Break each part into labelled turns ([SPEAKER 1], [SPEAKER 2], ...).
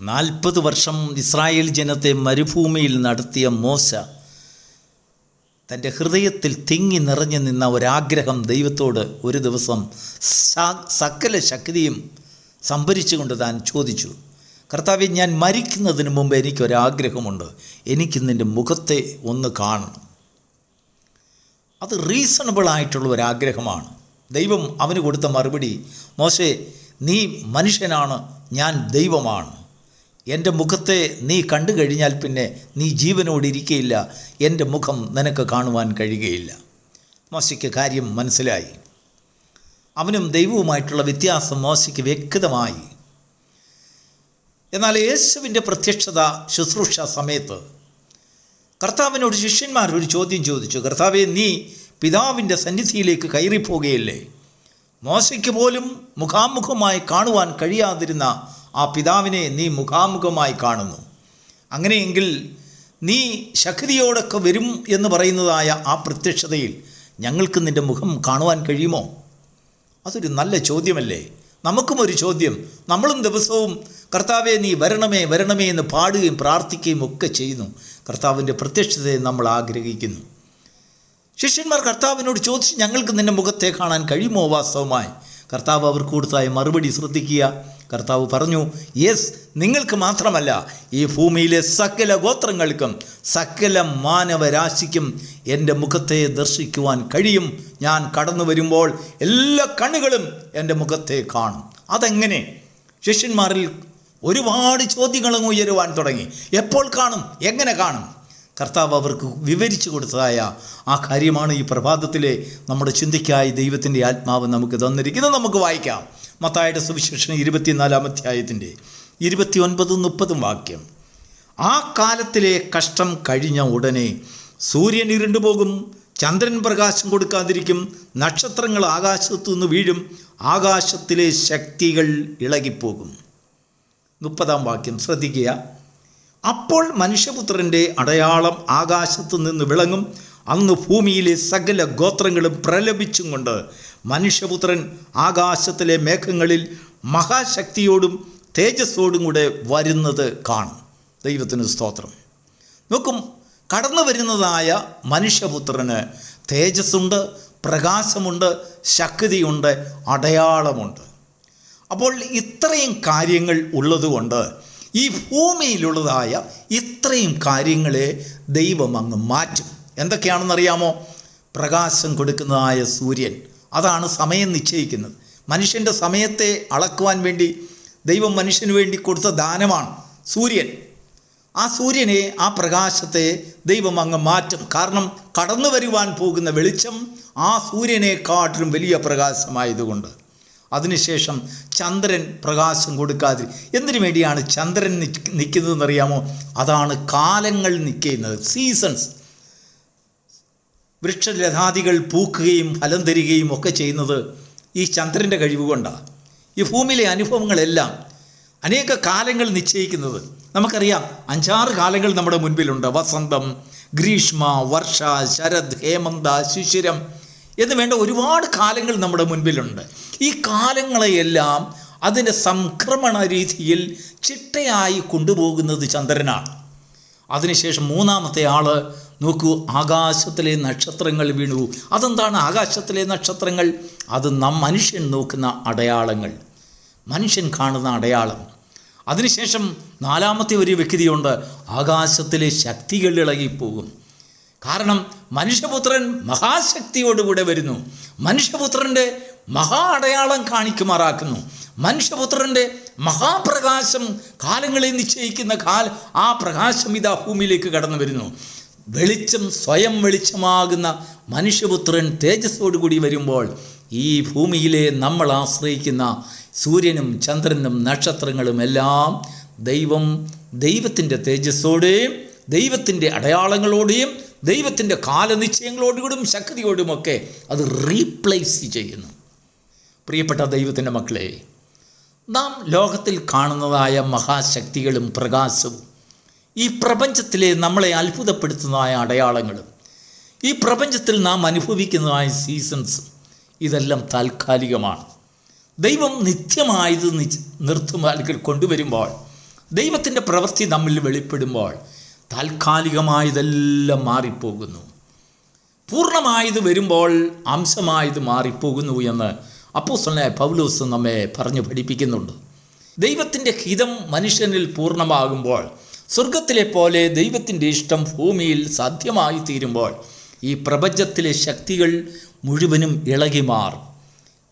[SPEAKER 1] നാൽപ്പത് വർഷം ഇസ്രായേൽ ജനത്തെ മരുഭൂമിയിൽ നടത്തിയ മോശ തന്റെ ഹൃദയത്തിൽ തിങ്ങി നിറഞ്ഞു നിന്ന ഒരാഗ്രഹം ദൈവത്തോട് ഒരു ദിവസം സകല ശക്തിയും സംഭരിച്ചുകൊണ്ട് താൻ ചോദിച്ചു കർത്താവെ ഞാൻ മരിക്കുന്നതിന് മുമ്പ് എനിക്കൊരാഗ്രഹമുണ്ട്. എനിക്ക് നിന്റെ മുഖത്തെ ഒന്ന് കാണണം. അത് റീസണബിളായിട്ടുള്ള ഒരാഗ്രഹമാണ്. ദൈവം അവന് കൊടുത്ത മറുപടി മോശേ നീ മനുഷ്യനാണ് ഞാൻ ദൈവമാണ്. എന്റെ മുഖത്തെ നീ കണ്ടു കഴിഞ്ഞാൽ പിന്നെ നീ ജീവനോട് ഇരിക്കുകയില്ല എന്റെ മുഖം നിനക്ക് കാണുവാൻ കഴിയുകയില്ല. മോശയ്ക്ക് കാര്യം മനസ്സിലായി. അവനും ദൈവവുമായിട്ടുള്ള വ്യത്യാസം മോശയ്ക്ക് വ്യക്തമായി. എന്നാൽ യേശുവിന്റെ പ്രത്യക്ഷത ശുശ്രൂഷ സമയത്ത് കർത്താവിനോട് ശിഷ്യന്മാർ ഒരു ചോദ്യം ചോദിച്ചു. കർത്താവെ നീ പിതാവിന്റെ സന്നിധിയിലേക്ക് കയറിപ്പോകുകയല്ലേ മോശയ്ക്ക് പോലും മുഖാമുഖമായി കാണുവാൻ കഴിയാതിരുന്ന ആ പിതാവിനെ നീ മുഖാമുഖമായി കാണുന്നു. അങ്ങനെയെങ്കിൽ നീ ശക്തിയോടൊക്കെ വരും എന്ന് പറയുന്നതായ ആ പ്രത്യക്ഷതയിൽ ഞങ്ങൾക്ക് നിന്റെ മുഖം കാണുവാൻ കഴിയുമോ? അതൊരു നല്ല ചോദ്യമല്ലേ? നമുക്കും ഒരു ചോദ്യം. നമ്മളും ദിവസവും കർത്താവെ നീ വരണമേ വരണമേ എന്ന് പാടുകയും പ്രാർത്ഥിക്കുകയും ഒക്കെ ചെയ്യുന്നു. കർത്താവിന്റെ പ്രത്യക്ഷതയെ നമ്മൾ ആഗ്രഹിക്കുന്നു. ശിഷ്യന്മാർ കർത്താവിനോട് ചോദിച്ചു ഞങ്ങൾക്ക് നിന്റെ മുഖത്തെ കാണാൻ കഴിയുമോ വാസ്തവമായി? കർത്താവ് അവർക്ക് കൊടുത്തായ മറുപടി ശ്രദ്ധിക്കുക. കർത്താവ് പറഞ്ഞു യെസ് നിങ്ങൾക്ക് മാത്രമല്ല ഈ ഭൂമിയിലെ സകല ഗോത്രങ്ങൾക്കും സകല മാനവരാശിക്കും എന്റെ മുഖത്തെ ദർശിക്കുവാൻ കഴിയും. ഞാൻ കടന്നു വരുമ്പോൾ എല്ലാ കണ്ണുകളും എന്റെ മുഖത്തെ കാണും. അതെങ്ങനെ? ശിഷ്യന്മാരിൽ ഒരുപാട് ചോദ്യങ്ങളും ഉയരുവാൻ തുടങ്ങി. എപ്പോൾ കാണും? എങ്ങനെ കാണും? കർത്താവ് അവർക്ക് വിവരിച്ചു കൊടുത്തതായ ആ കാര്യമാണ് ഈ പ്രഭാതത്തിലെ നമ്മുടെ ചിന്തയ്ക്കായി ദൈവത്തിന്റെ ആത്മാവ് നമുക്ക് തന്നിരിക്കുന്നത്. നമുക്ക് വായിക്കാം. മത്തായുടെ സുവിശേഷം ഇരുപത്തിനാലാം അധ്യായത്തിന്റെ ഇരുപത്തി ഒൻപതും മുപ്പതും വാക്യം. ആ കാലത്തിലെ കഷ്ടം കഴിഞ്ഞ ഉടനെ സൂര്യൻ ഇരുണ്ടുപോകും ചന്ദ്രൻ പ്രകാശം കൊടുക്കാതിരിക്കും. നക്ഷത്രങ്ങൾ ആകാശത്തു നിന്ന് വീഴും. ആകാശത്തിലെ ശക്തികൾ ഇളകിപ്പോകും. മുപ്പതാം വാക്യം ശ്രദ്ധിക്കുക. അപ്പോൾ മനുഷ്യപുത്രന്റെ അടയാളം ആകാശത്തു നിന്ന് വിളങ്ങും. അന്ന് ഭൂമിയിലെ സകല ഗോത്രങ്ങളും പ്രലപിച്ചും കൊണ്ട് മനുഷ്യപുത്രൻ ആകാശത്തിലെ മേഘങ്ങളിൽ മഹാശക്തിയോടും തേജസ്സോടും കൂടെ വരുന്നത് കാണും. ദൈവത്തിന് സ്തോത്രം. നോക്കും കടന്നു വരുന്നതായ മനുഷ്യപുത്രന് തേജസ്സുണ്ട് പ്രകാശമുണ്ട് ശക്തിയുണ്ട് അടയാളമുണ്ട്. അപ്പോൾ ഇത്രയും കാര്യങ്ങൾ ഉള്ളതുകൊണ്ട് ഈ ഭൂമിയിലുള്ളതായ ഇത്രയും കാര്യങ്ങളെ ദൈവം അങ്ങ് മാറ്റും. എന്തൊക്കെയാണെന്നറിയാമോ? പ്രകാശം കൊടുക്കുന്നതായ സൂര്യൻ. അതാണ് സമയം നിശ്ചയിക്കുന്നത്. മനുഷ്യന്റെ സമയത്തെ അളക്കുവാൻ വേണ്ടി ദൈവം മനുഷ്യന് വേണ്ടി കൊടുത്ത ദാനമാണ് സൂര്യൻ. ആ സൂര്യനെ ആ പ്രകാശത്തെ ദൈവം അങ്ങ് മാറ്റും. കാരണം കടന്നു വരുവാൻ പോകുന്ന വെളിച്ചം ആ സൂര്യനെക്കാട്ടിലും വലിയ പ്രകാശമായതുകൊണ്ട്. അതിനുശേഷം ചന്ദ്രൻ പ്രകാശം കൊടുക്കാതെ എന്തിനു വേണ്ടിയാണ് ചന്ദ്രൻ നിൽക്കുന്നതെന്ന് അറിയാമോ അതാണ് കാലങ്ങൾ നിൽക്കുന്നത് സീസൺസ് വൃക്ഷലതാദികൾ പൂക്കുകയും ഫലം തരികയും ഒക്കെ ചെയ്യുന്നത് ഈ ചന്ദ്രന്റെ കഴിവ് കൊണ്ടാണ്. ഈ ഭൂമിയിലെ അനുഭവങ്ങളെല്ലാം അനേക കാലങ്ങൾ നിശ്ചയിക്കുന്നത്. നമുക്കറിയാം അഞ്ചാറ് കാലങ്ങൾ നമ്മുടെ മുൻപിലുണ്ട്. വസന്തം ഗ്രീഷ്മ വർഷ ശരത് ഹേമന്ത ശിശിരം. എന്ന് വേണ്ട ഒരുപാട് കാലങ്ങൾ നമ്മുടെ മുൻപിലുണ്ട്. ഈ കാലങ്ങളെയെല്ലാം അതിന്റെ സംക്രമണ രീതിയിൽ ചിട്ടയായി കൊണ്ടുപോകുന്നത് ചന്ദ്രനാണ്. അതിനുശേഷം മൂന്നാമത്തെ ആൾ നോക്കൂ ആകാശത്തിലെ നക്ഷത്രങ്ങൾ വീണു. അതെന്താണ് ആകാശത്തിലെ നക്ഷത്രങ്ങൾ? അത് നാം മനുഷ്യൻ നോക്കുന്ന അടയാളങ്ങൾ. മനുഷ്യൻ കാണുന്ന അടയാളം. അതിനുശേഷം നാലാമത്തെ ഒരു വ്യക്തിയുണ്ട്. ആകാശത്തിലെ ശക്തികൾ ഇളകിപ്പോകും. കാരണം മനുഷ്യപുത്രൻ മഹാശക്തിയോടുകൂടെ വരുന്നു. മനുഷ്യപുത്രന്റെ മഹാ അടയാളം കാണിക്കുമാറാക്കുന്നു. മനുഷ്യപുത്രന്റെ മഹാപ്രകാശം കാലങ്ങളെ നിശ്ചയിക്കുന്ന കാല ആ പ്രകാശം ഇതാ ഭൂമിയിലേക്ക് കടന്നു വരുന്നു. വെളിച്ചം സ്വയം വെളിച്ചമാകുന്ന മനുഷ്യപുത്രൻ തേജസ്സോടുകൂടി വരുമ്പോൾ ഈ ഭൂമിയിലെ നമ്മൾ ആശ്രയിക്കുന്ന സൂര്യനും ചന്ദ്രനും നക്ഷത്രങ്ങളും എല്ലാം ദൈവം ദൈവത്തിന്റെ തേജസ്സോടെയും ദൈവത്തിന്റെ അടയാളങ്ങളോടെയും ദൈവത്തിന്റെ കാലനിശ്ചയങ്ങളോടുകൂടും ശക്തിയോടുമൊക്കെ അത് റീപ്ലേസ് ചെയ്യുന്നു. പ്രിയപ്പെട്ട ദൈവത്തിന്റെ മക്കളെ നാം ലോകത്തിൽ കാണുന്നതായ മഹാശക്തികളും പ്രകാശവും ഈ പ്രപഞ്ചത്തിലെ നമ്മളെ അത്ഭുതപ്പെടുത്തുന്നതായ അടയാളങ്ങളും ഈ പ്രപഞ്ചത്തിൽ നാം അനുഭവിക്കുന്നതായ സീസൺസ് ഇതെല്ലാം താൽക്കാലികമാണ്. ദൈവം നിത്യമായത് നിർത്തുമാലിക്കൽ കൊണ്ടുവരുമ്പോൾ ദൈവത്തിന്റെ പ്രവൃത്തി നമ്മിൽ വെളിപ്പെടുമ്പോൾ താൽക്കാലികമായതെല്ലാം മാറിപ്പോകുന്നു. പൂർണമായത് വരുമ്പോൾ അംശമായത് മാറിപ്പോകുന്നു എന്ന് അപ്പോസ്തലനായ പൗലോസ് നമ്മെ പറഞ്ഞു പഠിപ്പിക്കുന്നുണ്ട്. ദൈവത്തിന്റെ ഹിതം മനുഷ്യനിൽ പൂർണമാകുമ്പോൾ സ്വർഗത്തിലെ പോലെ ദൈവത്തിന്റെ ഇഷ്ടം ഭൂമിയിൽ സാധ്യമായി തീരുമ്പോൾ ഈ പ്രപഞ്ചത്തിലെ ശക്തികൾ മുഴുവനും ഇളകി മാറും.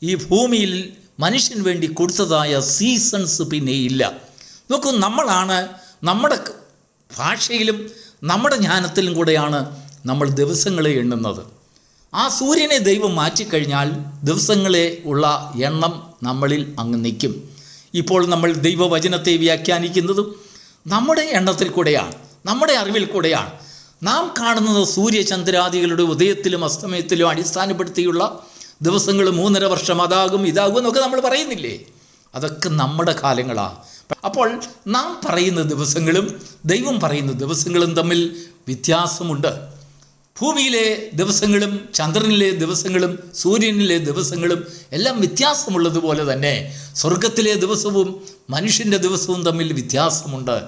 [SPEAKER 1] ഈ ഭൂമിയിൽ മനുഷ്യന് വേണ്ടി കൊടുത്തതായ സീസൺസ് പിന്നെ ഇല്ല നോക്കൂ നമ്മളാണ് നമ്മുടെ ഭാഷയിലും നമ്മുടെ ജ്ഞാനത്തിലും കൂടെയാണ് നമ്മൾ ദിവസങ്ങളെ എണ്ണുന്നത്. ആ സൂര്യനെ ദൈവം മാറ്റിക്കഴിഞ്ഞാൽ ദിവസങ്ങളെ ഉള്ള എണ്ണം നമ്മളിൽ അങ്ങ് നിൽക്കും. ഇപ്പോൾ നമ്മൾ ദൈവവചനത്തെ വ്യാഖ്യാനിക്കുന്നതും നമ്മുടെ എണ്ണത്തിൽ കൂടെയാണ് നമ്മുടെ അറിവിൽ കൂടെയാണ്. നാം കാണുന്നത് സൂര്യചന്ദ്രാദികളുടെ ഉദയത്തിലും അസ്തമയത്തിലും അടിസ്ഥാനപ്പെടുത്തിയുള്ള ദിവസങ്ങൾ മൂന്നര വർഷം അതാകും ഇതാകും എന്നൊക്കെ നമ്മൾ പറയുന്നില്ലേ? അതൊക്കെ നമ്മുടെ കാലങ്ങളാണ് അപ്പോൾ നാം പറയുന്ന ദിവസങ്ങളും ദൈവം പറയുന്ന ദിവസങ്ങളും തമ്മിൽ വ്യത്യാസമുണ്ട്. ഭൂമിയിലെ ദിവസങ്ങളും ചന്ദ്രനിലെ ദിവസങ്ങളും സൂര്യനിലെ ദിവസങ്ങളും എല്ലാം വ്യത്യാസമുള്ളതുപോലെ തന്നെ സ്വർഗത്തിലെ ദിവസവും മനുഷ്യന്റെ ദിവസവും തമ്മിൽ വ്യത്യാസമുണ്ട്.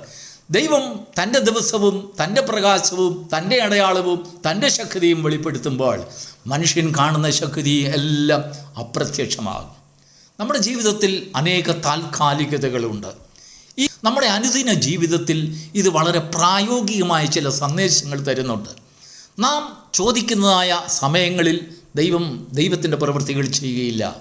[SPEAKER 1] ദൈവം തന്റെ ദിവസവും തന്റെ പ്രകാശവും തന്റെ അടയാളവും തന്റെ ശക്തിയും വെളിപ്പെടുത്തുമ്പോൾ മനുഷ്യൻ കാണുന്ന ശക്തി എല്ലാം അപ്രത്യക്ഷമാകും. നമ്മുടെ ജീവിതത്തിൽ അനേക താൽക്കാലികതകളുണ്ട്. ഈ നമ്മുടെ അനുദിന ജീവിതത്തിൽ ഇത് വളരെ പ്രായോഗികമായ ചില സന്ദേശങ്ങൾ തരുന്നുണ്ട്. നാം ചോദിക്കുന്നതായ സമയങ്ങളിൽ ദൈവം ദൈവത്തിന്റെ പ്രവൃത്തികൾ ചെയ്യുകയില്ല.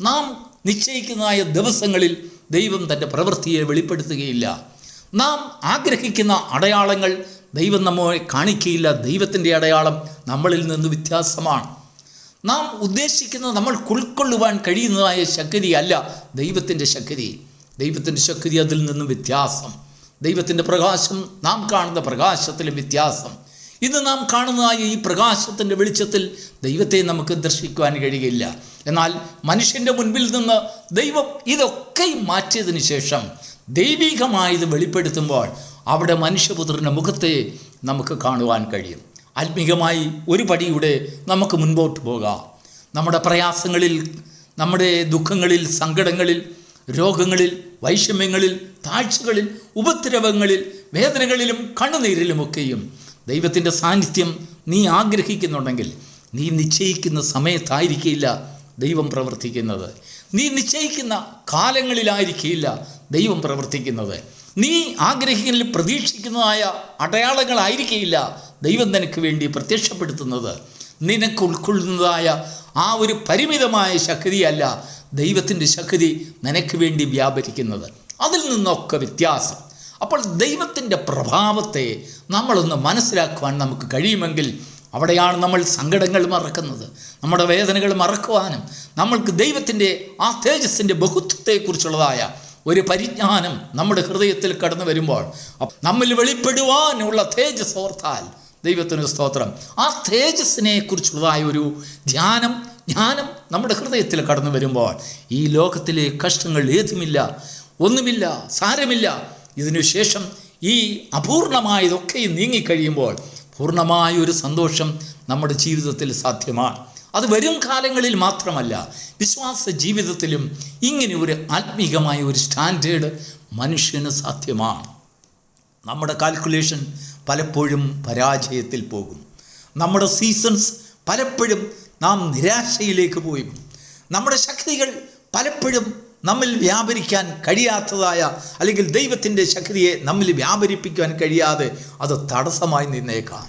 [SPEAKER 1] നാം നിശ്ചയിക്കുന്നതായ ദിവസങ്ങളിൽ ദൈവം തന്റെ പ്രവൃത്തിയെ വെളിപ്പെടുത്തുകയില്ല. നാം ആഗ്രഹിക്കുന്ന അടയാളങ്ങൾ ദൈവം നമ്മെ കാണിക്കുകയില്ല ദൈവത്തിന്റെ അടയാളം നമ്മളിൽ നിന്ന് വ്യത്യാസമാണ്. നാം ഉദ്ദേശിക്കുന്നത് നമ്മൾ ഉൾക്കൊള്ളുവാൻ കഴിയുന്നതായ ശക്തിയല്ല ദൈവത്തിന്റെ ശക്തി. ദൈവത്തിന്റെ ശക്തി അതിൽ നിന്നും വ്യത്യാസം. ദൈവത്തിന്റെ പ്രകാശം നാം കാണുന്ന പ്രകാശത്തിലും വ്യത്യാസം. ഇന്ന് നാം കാണുന്നതായ ഈ പ്രകാശത്തിന്റെ വെളിച്ചത്തിൽ ദൈവത്തെ നമുക്ക് ദർശിക്കുവാൻ കഴിയില്ല. എന്നാൽ മനുഷ്യന്റെ മുൻപിൽ നിന്ന് ദൈവം ഇതൊക്കെ മാറ്റിയതിന് ശേഷം ദൈവികമായത് വെളിപ്പെടുത്തുമ്പോൾ അവിടെ മനുഷ്യപുത്രന്റെ മുഖത്തെ നമുക്ക് കാണുവാൻ കഴിയും. ആത്മീകമായി ഒരു പടിയുടെ നമുക്ക് മുൻപോട്ട് പോകാം. നമ്മുടെ പ്രയാസങ്ങളിൽ നമ്മുടെ ദുഃഖങ്ങളിൽ സങ്കടങ്ങളിൽ രോഗങ്ങളിൽ വൈഷമ്യങ്ങളിൽ താഴ്ചകളിൽ ഉപദ്രവങ്ങളിൽ വേദനകളിലും കണ്ണുനീരിലുമൊക്കെയും ദൈവത്തിന്റെ സാന്നിധ്യം നീ ആഗ്രഹിക്കുന്നുണ്ടെങ്കിൽ നീ നിശ്ചയിക്കുന്ന സമയത്തായിരിക്കില്ല ദൈവം പ്രവർത്തിക്കുന്നത്. നീ നിശ്ചയിക്കുന്ന കാലങ്ങളിലായിരിക്കില്ല ദൈവം പ്രവർത്തിക്കുന്നത്. നീ ആഗ്രഹിക്കുന്നതിൽ പ്രതീക്ഷിക്കുന്നതായ അടയാളങ്ങളായിരിക്കില്ല ദൈവം നിനക്ക് വേണ്ടി പ്രത്യക്ഷപ്പെടുത്തുന്നത്. നിനക്ക് ഉൾക്കൊള്ളുന്നതായ ആ ഒരു പരിമിതമായ ശക്തിയല്ല ദൈവത്തിന്റെ ശക്തി നിനക്ക് വേണ്ടി വ്യാപരിക്കുന്നത്. അതിൽ നിന്നൊക്കെ വ്യത്യാസം. അപ്പോൾ ദൈവത്തിന്റെ പ്രഭാവത്തെ നമ്മളൊന്ന് മനസ്സിലാക്കുവാൻ നമുക്ക് കഴിയുമെങ്കിൽ അവിടെയാണ് നമ്മൾ സങ്കടങ്ങൾ മറക്കുന്നത്. നമ്മുടെ വേദനകൾ മറക്കുവാനും നമ്മൾക്ക് ദൈവത്തിന്റെ ആ തേജസ്സിന്റെ ബഹുത്വത്തെക്കുറിച്ചുള്ളതായ ഒരു പരിജ്ഞാനം നമ്മുടെ ഹൃദയത്തിൽ കടന്നു വരുമ്പോൾ നമ്മിൽ വെളിപ്പെടുവാനുള്ള തേജസ് ഓർത്താൽ ദൈവത്തിന് സ്തോത്രം. ആ തേജസ്സിനെ കുറിച്ചുള്ളതായ ഒരു ധ്യാനം ജ്ഞാനം നമ്മുടെ ഹൃദയത്തിൽ കടന്നു വരുമ്പോൾ ഈ ലോകത്തിലെ കഷ്ടങ്ങൾ ഏതുമില്ല ഒന്നുമില്ല സാരമില്ല. ഇതിനുശേഷം ഈ അപൂർണമായതൊക്കെ നീങ്ങിക്കഴിയുമ്പോൾ പൂർണമായ ഒരു സന്തോഷം നമ്മുടെ ജീവിതത്തിൽ സാധ്യമാണ്. അത് വരും കാലങ്ങളിൽ മാത്രമല്ല വിശ്വാസ ജീവിതത്തിലും ഇങ്ങനെ ഒരു ആത്മീകമായ ഒരു സ്റ്റാൻഡേർഡ് മനുഷ്യന് സാധ്യമാണ്. നമ്മുടെ കാൽക്കുലേഷൻ പലപ്പോഴും പരാജയത്തിൽ പോകും. നമ്മുടെ സീസൺസ് പലപ്പോഴും നാം നിരാശയിലേക്ക് പോയി നമ്മുടെ ശക്തികൾ പലപ്പോഴും നമ്മിൽ വ്യാപരിക്കാൻ കഴിയാത്തതായ അല്ലെങ്കിൽ ദൈവത്തിന്റെ ശക്തിയെ നമ്മിൽ വ്യാപരിപ്പിക്കാൻ കഴിയാതെ അത് തടസ്സമായി നിന്നേക്കാം.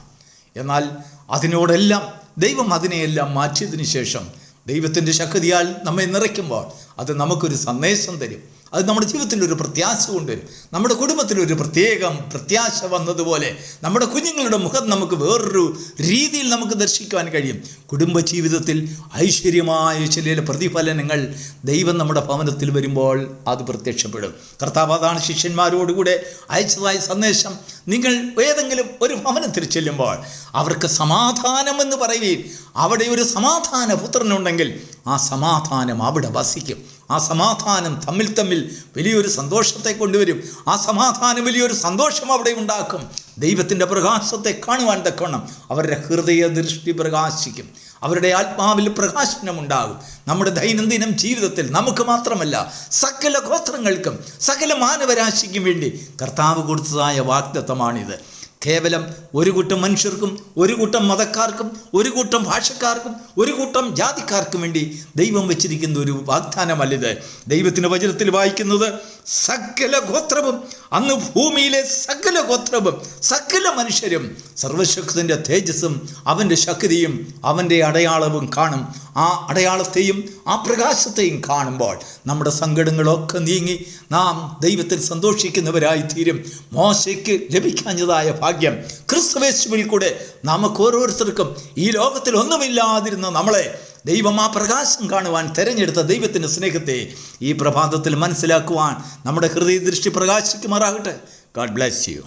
[SPEAKER 1] എന്നാൽ അതിനോടെല്ലാം ദൈവം അതിനെയെല്ലാം മാറ്റിയതിനു ശേഷം ദൈവത്തിന്റെ ശക്തിയാൽ നമ്മെ നിറയ്ക്കുമ്പോൾ അത് നമുക്കൊരു സന്ദേശം തരും. അത് നമ്മുടെ ജീവിതത്തിൽ ഒരു പ്രത്യാശ കൊണ്ടുവരും നമ്മുടെ കുടുംബത്തിൽ ഒരു പ്രത്യേകം പ്രത്യാശ വന്നതുപോലെ നമ്മുടെ കുഞ്ഞുങ്ങളുടെ മുഖം നമുക്ക് വേറൊരു രീതിയിൽ നമുക്ക് ദർശിക്കുവാൻ കഴിയും. കുടുംബ ജീവിതത്തിൽ ഐശ്വര്യമായ ചില പ്രതിഫലനങ്ങൾ ദൈവം നമ്മുടെ ഭവനത്തിൽ വരുമ്പോൾ അത് പ്രത്യക്ഷപ്പെടും. കർത്താവ് അതാണ് ശിഷ്യന്മാരോടുകൂടെ അയച്ചതായ സന്ദേശം. നിങ്ങൾ ഏതെങ്കിലും ഒരു ഭവനത്തിൽ ചെല്ലുമ്പോൾ അവർക്ക് സമാധാനം എന്ന് പറയുകയും അവിടെ ഒരു സമാധാന പുത്രനുണ്ടെങ്കിൽ ആ സമാധാനം അവിടെ വസിക്കും. ആ സമാധാനം തമ്മിൽ തമ്മിൽ വലിയൊരു സന്തോഷത്തെ കൊണ്ടുവരും. ആ സമാധാനം വലിയൊരു സന്തോഷം അവിടെ ഉണ്ടാക്കും. ദൈവത്തിന്റെ പ്രകാശത്തെ കാണുവാൻ തക്കണം അവരുടെ ഹൃദയ ദൃഷ്ടി പ്രകാശിക്കും. അവരുടെ ആത്മാവിൽ പ്രകാശനമുണ്ടാകും നമ്മുടെ ദൈനംദിനം ജീവിതത്തിൽ നമുക്ക് മാത്രമല്ല സകല ഗോത്രങ്ങൾക്കും സകല മാനവരാശിക്കും വേണ്ടി കർത്താവ് കൊടുത്തതായ വാഗ്ദത്തമാണിത്. കേവലം ഒരു കൂട്ടം മനുഷ്യർക്കും ഒരു കൂട്ടം മതക്കാർക്കും ഒരു കൂട്ടം ഭാഷക്കാർക്കും ഒരു കൂട്ടം ജാതിക്കാർക്കും വേണ്ടി ദൈവം വെച്ചിരിക്കുന്ന ഒരു വാഗ്ദാനമല്ലിത്. ദൈവത്തിന്റെ വചനത്തിൽ വായിക്കുന്നത് സകല ഗോത്രവും അന്ന് ഭൂമിയിലെ സകല ഗോത്രവും സകല മനുഷ്യരും സർവശക്തന്റെ തേജസ്സും അവന്റെ ശക്തിയും അവന്റെ അടയാളവും കാണും. ആ അടയാളത്തെയും ആ പ്രകാശത്തെയും കാണുമ്പോൾ നമ്മുടെ സങ്കടങ്ങളൊക്കെ നീങ്ങി നാം ദൈവത്തിൽ സന്തോഷിക്കുന്നവരായി തീരും മോശയ്ക്ക് ലഭിക്കാഞ്ഞതായ ഭാഗ്യം ക്രിസ്തുവേശുവിൽ കൂടെ നമുക്ക് ഓരോരുത്തർക്കും ഈ ലോകത്തിൽ ഒന്നുമില്ലാതിരുന്ന നമ്മളെ ദൈവം ആ പ്രകാശം കാണുവാൻ തിരഞ്ഞെടുത്ത ദൈവത്തിന്റെ സ്നേഹത്തെ ഈ പ്രഭാതത്തിൽ മനസ്സിലാക്കുവാൻ നമ്മുടെ ഹൃദയ ദൃഷ്ടി പ്രകാശിക്കുമാറാകട്ടെ. ഗാഡ് ബ്ലാസ് യു